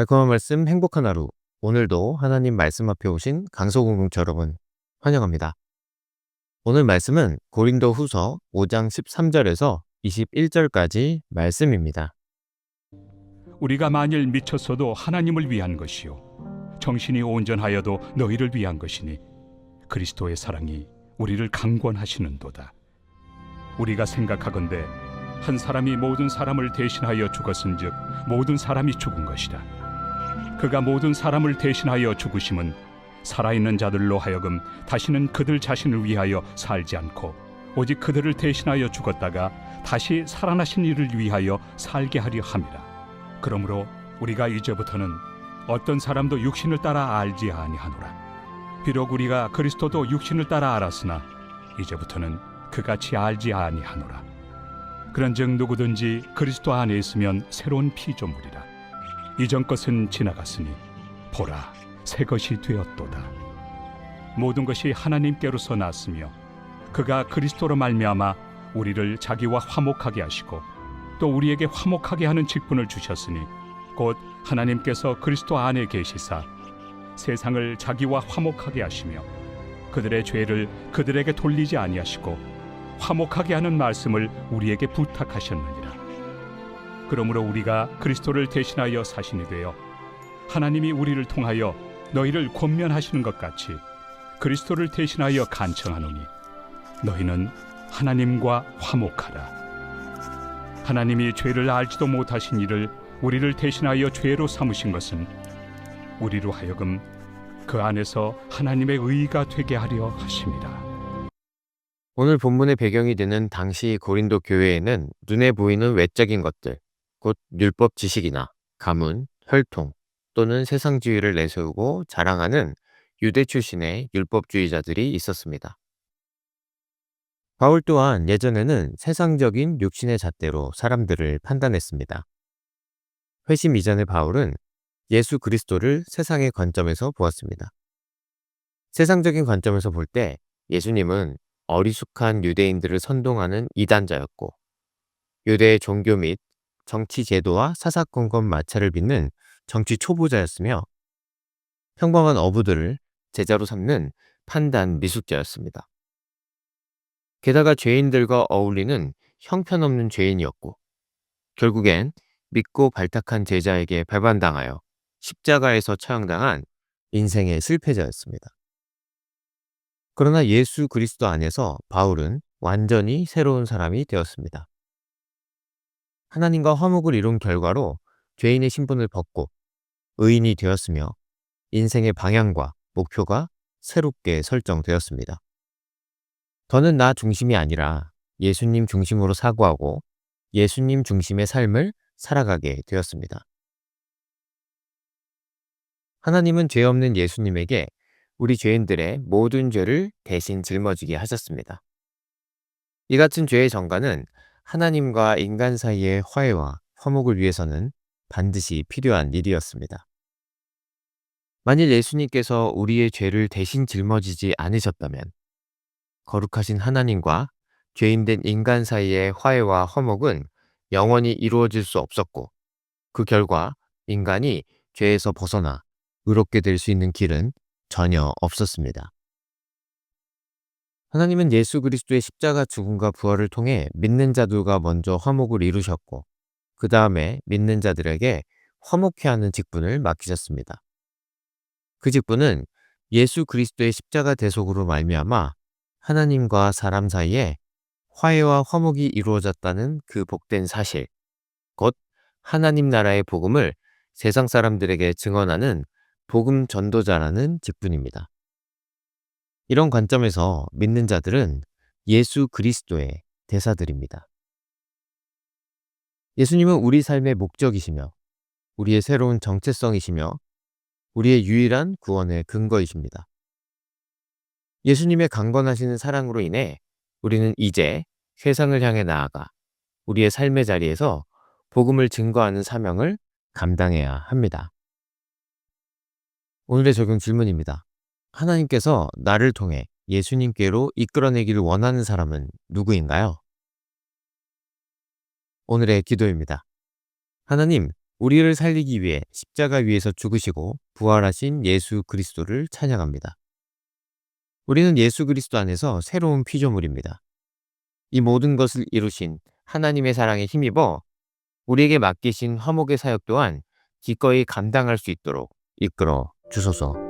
달콤한 말씀 행복한 하루. 오늘도 하나님 말씀 앞에 오신 강소공동체 여러분 환영합니다. 오늘 말씀은 고린도 후서 5장 13절에서 21절까지 말씀입니다. 우리가 만일 미쳤어도 하나님을 위한 것이요 정신이 온전하여도 너희를 위한 것이니 그리스도의 사랑이 우리를 강권하시는도다. 우리가 생각하건대 한 사람이 모든 사람을 대신하여 죽었은즉 모든 사람이 죽은 것이다. 그가 모든 사람을 대신하여 죽으심은 살아있는 자들로 하여금 다시는 그들 자신을 위하여 살지 않고 오직 그들을 대신하여 죽었다가 다시 살아나신 이를 위하여 살게 하려 함이라. 그러므로 우리가 이제부터는 어떤 사람도 육신을 따라 알지 아니하노라. 비록 우리가 그리스도도 육신을 따라 알았으나 이제부터는 그같이 알지 아니하노라. 그런즉 누구든지 그리스도 안에 있으면 새로운 피조물이라. 이전 것은 지나갔으니 보라 새 것이 되었도다. 모든 것이 하나님께로서 났으며 그가 그리스도로 말미암아 우리를 자기와 화목하게 하시고 또 우리에게 화목하게 하는 직분을 주셨으니 곧 하나님께서 그리스도 안에 계시사 세상을 자기와 화목하게 하시며 그들의 죄를 그들에게 돌리지 아니하시고 화목하게 하는 말씀을 우리에게 부탁하셨느니라. 그러므로 우리가 그리스도를 대신하여 사신이 되어 하나님이 우리를 통하여 너희를 권면하시는 것 같이 그리스도를 대신하여 간청하노니 너희는 하나님과 화목하라. 하나님이 죄를 알지도 못하신 이를 우리를 대신하여 죄로 삼으신 것은 우리로 하여금 그 안에서 하나님의 의가 되게 하려 하심이라. 오늘 본문의 배경이 되는 당시 고린도 교회에는 눈에 보이는 외적인 것들, 곧 율법 지식이나 가문, 혈통 또는 세상주의를 내세우고 자랑하는 유대 출신의 율법주의자들이 있었습니다. 바울 또한 예전에는 세상적인 육신의 잣대로 사람들을 판단했습니다. 회심 이전의 바울은 예수 그리스도를 세상의 관점에서 보았습니다. 세상적인 관점에서 볼 때 예수님은 어리숙한 유대인들을 선동하는 이단자였고 유대의 종교 및 정치 제도와 사사건건 마찰을 빚는 정치 초보자였으며 평범한 어부들을 제자로 삼는 판단 미숙자였습니다. 게다가 죄인들과 어울리는 형편없는 죄인이었고 결국엔 믿고 발탁한 제자에게 배반당하여 십자가에서 처형당한 인생의 실패자였습니다. 그러나 예수 그리스도 안에서 바울은 완전히 새로운 사람이 되었습니다. 하나님과 화목을 이룬 결과로 죄인의 신분을 벗고 의인이 되었으며 인생의 방향과 목표가 새롭게 설정되었습니다. 더는 나 중심이 아니라 예수님 중심으로 사고하고 예수님 중심의 삶을 살아가게 되었습니다. 하나님은 죄 없는 예수님에게 우리 죄인들의 모든 죄를 대신 짊어지게 하셨습니다. 이 같은 죄의 정가는 하나님과 인간 사이의 화해와 화목을 위해서는 반드시 필요한 일이었습니다. 만일 예수님께서 우리의 죄를 대신 짊어지지 않으셨다면 거룩하신 하나님과 죄인된 인간 사이의 화해와 화목은 영원히 이루어질 수 없었고 그 결과 인간이 죄에서 벗어나 의롭게 될 수 있는 길은 전혀 없었습니다. 하나님은 예수 그리스도의 십자가 죽음과 부활을 통해 믿는 자들과 먼저 화목을 이루셨고 그 다음에 믿는 자들에게 화목해 하는 직분을 맡기셨습니다. 그 직분은 예수 그리스도의 십자가 대속으로 말미암아 하나님과 사람 사이에 화해와 화목이 이루어졌다는 그 복된 사실, 곧 하나님 나라의 복음을 세상 사람들에게 증언하는 복음 전도자라는 직분입니다. 이런 관점에서 믿는 자들은 예수 그리스도의 대사들입니다. 예수님은 우리 삶의 목적이시며 우리의 새로운 정체성이시며 우리의 유일한 구원의 근거이십니다. 예수님의 강건하시는 사랑으로 인해 우리는 이제 세상을 향해 나아가 우리의 삶의 자리에서 복음을 증거하는 사명을 감당해야 합니다. 오늘의 적용 질문입니다. 하나님께서 나를 통해 예수님께로 이끌어내기를 원하는 사람은 누구인가요? 오늘의 기도입니다. 하나님, 우리를 살리기 위해 십자가 위에서 죽으시고 부활하신 예수 그리스도를 찬양합니다. 우리는 예수 그리스도 안에서 새로운 피조물입니다. 이 모든 것을 이루신 하나님의 사랑에 힘입어 우리에게 맡기신 화목의 사역 또한 기꺼이 감당할 수 있도록 이끌어 주소서.